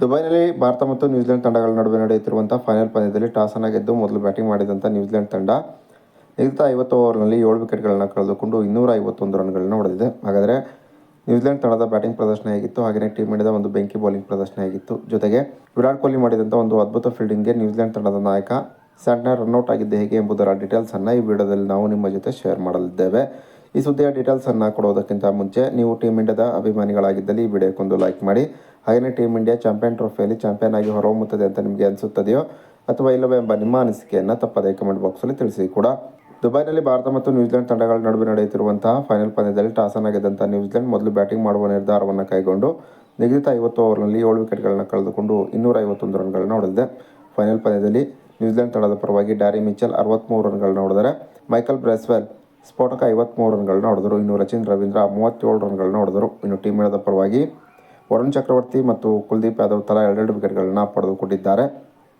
ದುಬೈನಲ್ಲಿ ಭಾರತ ಮತ್ತು ನ್ಯೂಜಿಲೆಂಡ್ ತಂಡಗಳ ನಡುವೆ ನಡೆಯುತ್ತಿರುವಂಥ ಫೈನಲ್ ಪಂದ್ಯದಲ್ಲಿ ಟಾಸ್ ಅನ್ನು ಗೆದ್ದು ಮೊದಲು ಬ್ಯಾಟಿಂಗ್ ಮಾಡಿದಂಥ ನ್ಯೂಜಿಲೆಂಡ್ ತಂಡ ನಿಗದಿತ ಐವತ್ತು ಓವರ್ನಲ್ಲಿ ಏಳು ವಿಕೆಟ್ಗಳನ್ನು ಕಳೆದುಕೊಂಡು ಇನ್ನೂರ ಐವತ್ತೊಂದು ರನ್ಗಳನ್ನು ಹೊಡೆದಿದೆ. ಹಾಗಾದರೆ ನ್ಯೂಜಿಲೆಂಡ್ ತಂಡದ ಬ್ಯಾಟಿಂಗ್ ಪ್ರದರ್ಶನ ಆಗಿತ್ತು ಹಾಗೆಯೇ ಟೀಮ್ ಇಂಡಿಯಾದ ಒಂದು ಬೆಂಕಿ ಬೌಲಿಂಗ್ ಪ್ರದರ್ಶನ ಆಗಿತ್ತು ಜೊತೆಗೆ ವಿರಾಟ್ ಕೊಹ್ಲಿ ಮಾಡಿದಂಥ ಒಂದು ಅದ್ಭುತ ಫೀಲ್ಡಿಂಗ್ಗೆ ನ್ಯೂಜಿಲೆಂಡ್ ತಂಡದ ನಾಯಕ ಸ್ಯಾಂಟ್ನರ್ ರನ್ಔಟ್ ಆಗಿದ್ದು ಹೇಗೆ ಎಂಬುದರ ಡೀಟೇಲ್ಸನ್ನು ಈ ವಿಡಿಯೋದಲ್ಲಿ ನಾವು ನಿಮ್ಮ ಜೊತೆ ಶೇರ್ ಮಾಡಲಿದ್ದೇವೆ. ಈ ಸುದ್ದಿಯ ಡೀಟೇಲ್ಸನ್ನು ಕೊಡೋದಕ್ಕಿಂತ ಮುಂಚೆ ನೀವು ಟೀಮ್ ಇಂಡಿಯಾದ ಅಭಿಮಾನಿಗಳಾಗಿದ್ದಲ್ಲಿ ಈ ವಿಡಿಯೋಕ್ಕೊಂದು ಲೈಕ್ ಮಾಡಿ. ಹಾಗೆಯೇ ಟೀಮ್ ಇಂಡಿಯಾ ಚಾಂಪಿಯನ್ ಟ್ರೋಫಿಯಲ್ಲಿ ಚಾಂಪಿಯನ್ ಆಗಿ ಹೊರಹೊಮ್ಮುತ್ತದೆ ಅಂತ ನಿಮಗೆ ಅನಿಸುತ್ತದೆಯೋ ಅಥವಾ ಇಲ್ಲವೇ ಎಂಬ ನಿಮ್ಮ ಅನಿಸಿಕೆಯನ್ನು ತಪ್ಪದೇ ಕಮೆಂಟ್ ಬಾಕ್ಸಲ್ಲಿ ತಿಳಿಸಿ ಕೂಡ. ದುಬೈನಲ್ಲಿ ಭಾರತ ಮತ್ತು ನ್ಯೂಜಿಲೆಂಡ್ ತಂಡಗಳ ನಡುವೆ ನಡೆಯುತ್ತಿರುವಂತಹ ಫೈನಲ್ ಪಂದ್ಯದಲ್ಲಿ ಟಾಸ್ ಆಗಿದ್ದಂಥ ಗೆದ್ದಂಥ ನ್ಯೂಜಿಲೆಂಡ್ ಮೊದಲು ಬ್ಯಾಟಿಂಗ್ ಮಾಡುವ ನಿರ್ಧಾರವನ್ನು ಕೈಗೊಂಡು ನಿಗದಿತ ಐವತ್ತು ಓವರ್ನಲ್ಲಿ ಏಳು ವಿಕೆಟ್ಗಳನ್ನು ಕಳೆದುಕೊಂಡು ಇನ್ನೂರ ಐವತ್ತೊಂದು ರನ್ಗಳನ್ನು ಹೊಡೆದಿದೆ. ಫೈನಲ್ ಪಂದ್ಯದಲ್ಲಿ ನ್ಯೂಜಿಲೆಂಡ್ ತಂಡದ ಪರವಾಗಿ ಡ್ಯಾರಿ ಮಿಚೆಲ್ ಅರವತ್ತ್ಮೂರು ರನ್ಗಳನ್ನು ಹೊಡೆದರೆ ಮೈಕಲ್ ಬ್ರೆಸ್ವೆಲ್ ಸ್ಫೋಟಕ ಐವತ್ತ್ಮೂರು ರನ್ಗಳನ್ನ ಹೊಡೆದರು. ಇನ್ನು ರಚಿನ್ ರವೀಂದ್ರ ಮೂವತ್ತೇಳು ರನ್ಗಳನ್ನ ಹೊಡೆದರು. ಇನ್ನು ಟೀಮ್ ಇಂಡಿಯಾದ ಪರವಾಗಿ ವರುಣ್ ಚಕ್ರವರ್ತಿ ಮತ್ತು ಕುಲ್ದೀಪ್ ಯಾದವ್ ತಲಾ ಎರಡೆರಡು ವಿಕೆಟ್ಗಳನ್ನು ಪಡೆದುಕೊಂಡಿದ್ದಾರೆ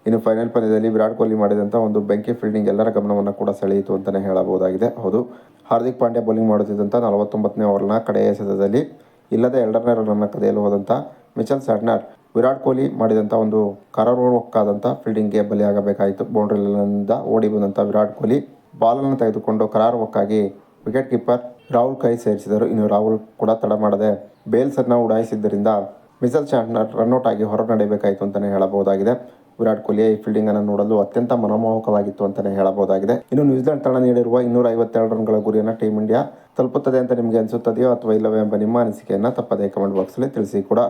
ಇನ್ನು ಫೈನಲ್ ಪಂದ್ಯದಲ್ಲಿ ವಿರಾಟ್ ಕೊಹ್ಲಿ ಮಾಡಿದಂಥ ಒಂದು ಬೆಂಕಿ ಫೀಲ್ಡಿಂಗ್ ಎಲ್ಲರ ಗಮನವನ್ನು ಕೂಡ ಸೆಳೆಯಿತು ಅಂತಲೇ ಹೇಳಬಹುದಾಗಿದೆ. ಹೌದು, ಹಾರ್ದಿಕ್ ಪಾಂಡ್ಯ ಬೌಲಿಂಗ್ ಮಾಡುತ್ತಿದ್ದಂಥ ನಲವತ್ತೊಂಬತ್ತನೇ ಓವರ್ನ ಕಡೆಯ ಎಸೆತದಲ್ಲಿ ಇಲ್ಲದೆ ಎರಡನೇ ರನ್ನನ್ನು ಕದೆಯಲು ಹೋದಂಥ ಮಿಚಲ್ ಸ್ಯಾಟ್ನರ್ ವಿರಾಟ್ ಕೊಹ್ಲಿ ಮಾಡಿದಂಥ ಒಂದು ಕರಾರೋಕ್ಕಾದಂಥ ಫೀಲ್ಡಿಂಗ್ಗೆ ಬಲಿಯಾಗಬೇಕಾಯಿತು. ಬೌಂಡ್ರಿಲಿಂದ ಓಡಿ ಬಂದಂಥ ವಿರಾಟ್ ಕೊಹ್ಲಿ ಬಾಲನ್ನು ತೆಗೆದುಕೊಂಡು ಕರಾರುವಕ್ಕಾಗಿ ವಿಕೆಟ್ ಕೀಪರ್ ರಾಹುಲ್ ಕೈ ಸೇರಿಸಿದರು. ಇನ್ನು ರಾಹುಲ್ ಕೂಡ ತಡ ಮಾಡದೆ ಬೇಲ್ಸನ್ನು ಉಡಾಯಿಸಿದ್ದರಿಂದ ಮಿಸಲ್ ರನ್ ರನ್ಔಟ್ ಆಗಿ ಹೊರ ನಡೆಯಬೇಕಾಯಿತು ಅಂತಲೇ ಹೇಳಬಹುದಾಗಿದೆ. ವಿರಾಟ್ ಕೊಹ್ಲಿಯ ಈ ಫೀಲ್ಡಿಂಗ್ ಅನ್ನು ನೋಡಲು ಅತ್ಯಂತ ಮನಮೋಹಕವಾಗಿತ್ತು ಅಂತಲೇ ಹೇಳಬಹುದಾಗಿದೆ. ಇನ್ನು ನ್ಯೂಜಿಲೆಂಡ್ ತಂಡ ನೀಡಿರುವ ಇನ್ನೂರ ಐವತ್ತೆರಡು ರನ್ಗಳ ಗುರಿಯನ್ನು ಟೀಮ್ ಇಂಡಿಯಾ ತಲುಪುತ್ತದೆ ಅಂತ ನಿಮಗೆ ಅನಿಸುತ್ತದೆಯೋ ಅಥವಾ ಇಲ್ಲವೇ ಎಂಬ ನಿಮ್ಮ ಅನಿಸಿಕೆಯನ್ನು ತಪ್ಪದೇ ಕಮೆಂಟ್ ಬಾಕ್ಸಲ್ಲಿ ತಿಳಿಸಿ ಕೂಡ.